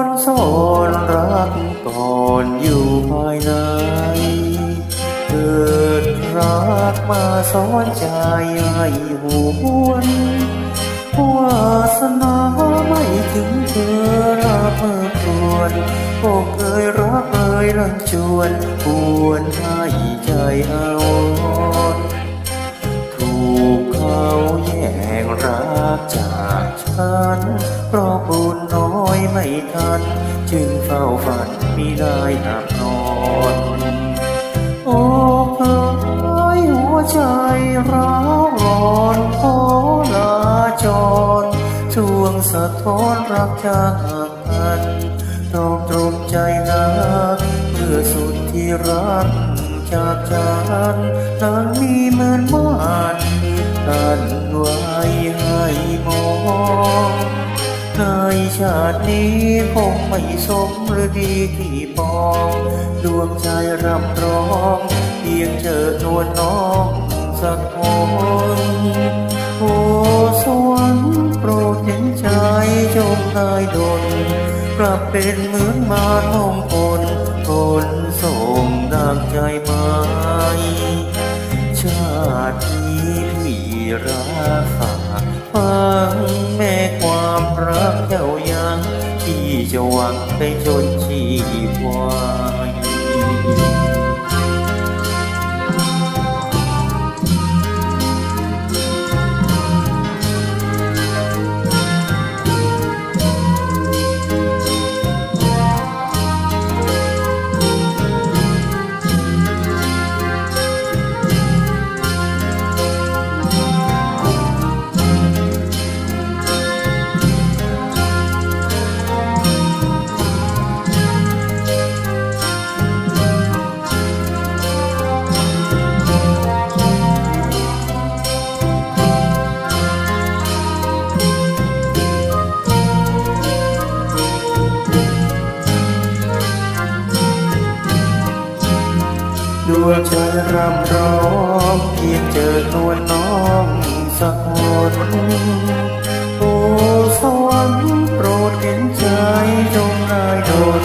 อนซ่อนรักก่อนอยู่ภายในเกิดรักมาซ้อนใจให้หวนวาสนาไม่ถึงเธอรักเมื่อครวนก็เคยรักเคยรังจวนปวนให้ใจเอาัน จึงเฝ้าฝันมิได้หับนอน โอ้เคยหัวใจร้าวร้อนขอลาจรช่วงสะท้อนรักจากกันตรอมตรมใจนักเมื่อสุดที่รักจากฉันนั้นมีเหมือนม่านกันไว้ให้มองในชาตินี้ งไม่สมหรือดีที่ปอง ดวงใจรำร้อง เพียงเจอนวลน้องสักคนโอ้สวรรค์โปรดเห็นใจจงได้ดลกลับเป็นเหมือนมารมงคลคนส่งดังใจไม้ชาตินี้พี่รักฝา ที่จะหวัง ดวงใจรำร้องเพียงเจอนวลน้องสักคนโอ้สวรรค์โปรดเห็นใจจงได้ดล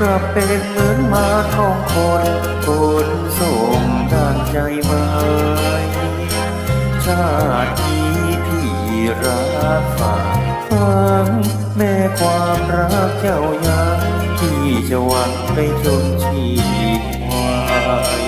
กลับเป็นเหมือนมาของคนคนส่งด้านใจไว้ชาตินี้พี่รักฝากฟังแม่ความรักเจ้ายังที่จะหวังไปจนชีพวา ย